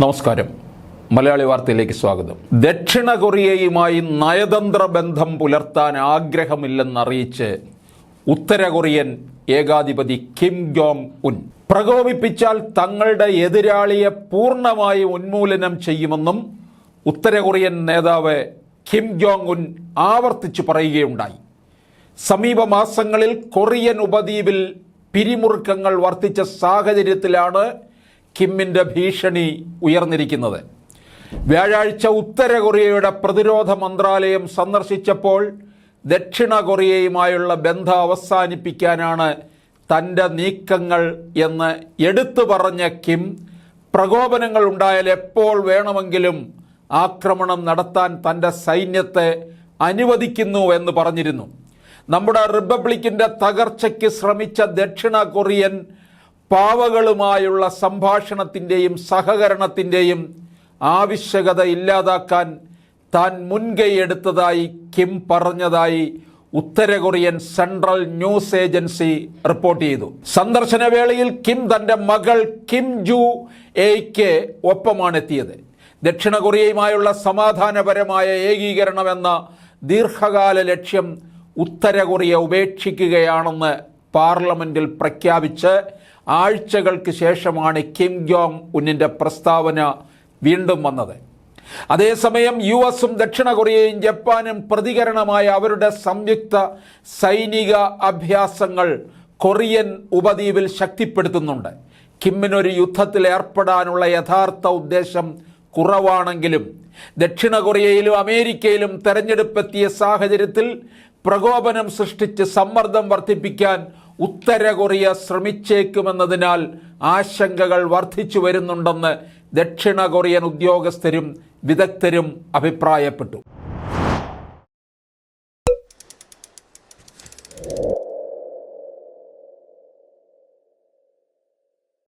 നമസ്കാരം. മലയാളി വാർത്തയിലേക്ക് സ്വാഗതം. ദക്ഷിണ കൊറിയയുമായി നയതന്ത്ര ബന്ധം പുലർത്താൻ ആഗ്രഹമില്ലെന്നറിയിച്ച് ഉത്തര കൊറിയൻ ഏകാധിപതി കിം ജോങ് ഉൻ. പ്രകോപിപ്പിച്ചാൽ തങ്ങളുടെ എതിരാളിയെ പൂർണമായി ഉന്മൂലനം ചെയ്യുമെന്നും ഉത്തര കൊറിയൻ നേതാവ് കിം ജോങ് ഉൻ ആവർത്തിച്ചു പറയുകയുണ്ടായി. സമീപ മാസങ്ങളിൽ കൊറിയൻ ഉപദ്വീപിൽ പിരിമുറുക്കങ്ങൾ വർദ്ധിച്ച സാഹചര്യത്തിലാണ് കിമ്മിന്റെ ഭീഷണി ഉയർന്നിരിക്കുന്നത്. വ്യാഴാഴ്ച ഉത്തര കൊറിയയുടെ പ്രതിരോധ മന്ത്രാലയം സന്ദർശിച്ചപ്പോൾ ദക്ഷിണ കൊറിയയുമായുള്ള ബന്ധം അവസാനിപ്പിക്കാനാണ് തന്റെ നീക്കങ്ങൾ എന്ന് എടുത്തു പറഞ്ഞ കിം പ്രകോപനങ്ങൾ ഉണ്ടായാൽ എപ്പോൾ വേണമെങ്കിലും ആക്രമണം നടത്താൻ തന്റെ സൈന്യത്തെ അനുവദിക്കുന്നു എന്ന് പറഞ്ഞിരുന്നു. നമ്മുടെ റിപ്പബ്ലിക്കിന്റെ തകർച്ചയ്ക്ക് ശ്രമിച്ച ദക്ഷിണ കൊറിയൻ പാവകളുമായുള്ള സംഭാഷണത്തിന്റെയും സഹകരണത്തിന്റെയും ആവശ്യകത ഇല്ലാതാക്കാൻ താൻ മുൻകൈയെടുത്തതായി കിം പറഞ്ഞതായി ഉത്തര Korean central news agency report ചെയ്തു. സന്ദർശന വേളയിൽ കിം തന്റെ മകൾ കിം ജു എയ്ക്ക് ഒപ്പമാണ് എത്തിയത് ദക്ഷിണ കൊറിയയുമായുള്ള സമാധാനപരമായ ഏകീകരണമെന്ന ദീർഘകാല ലക്ഷ്യം ഉത്തര കൊറിയ ഉപേക്ഷിക്കുകയാണെന്ന് പാർലമെന്റിൽ പ്രഖ്യാപിച്ച് ആഴ്ചകൾക്ക് ശേഷമാണ് കിം ജോങ് ഉന്നിന്റെ പ്രസ്താവന വീണ്ടും വന്നത്. അതേസമയം യു എസും ദക്ഷിണ കൊറിയയും ജപ്പാനും പ്രതികരണമായ അവരുടെ സംയുക്ത സൈനിക അഭ്യാസങ്ങൾ കൊറിയൻ ഉപദ്വീപിൽ ശക്തിപ്പെടുത്തുന്നുണ്ട്. കിമ്മിനൊരു യുദ്ധത്തിൽ ഏർപ്പെടാനുള്ള യഥാർത്ഥ ഉദ്ദേശം കുറവാണെങ്കിലും ദക്ഷിണ കൊറിയയിലും അമേരിക്കയിലും തെരഞ്ഞെടുപ്പെത്തിയ സാഹചര്യത്തിൽ പ്രകോപനം സൃഷ്ടിച്ച് സമ്മർദ്ദം വർദ്ധിപ്പിക്കാൻ ഉത്തര കൊറിയ ശ്രമിച്ചേക്കുമെന്നതിനാൽ ആശങ്കകൾ വർദ്ധിച്ചു വരുന്നുണ്ടെന്ന് ദക്ഷിണ കൊറിയൻ ഉദ്യോഗസ്ഥരും വിദഗ്ധരും അഭിപ്രായപ്പെട്ടു.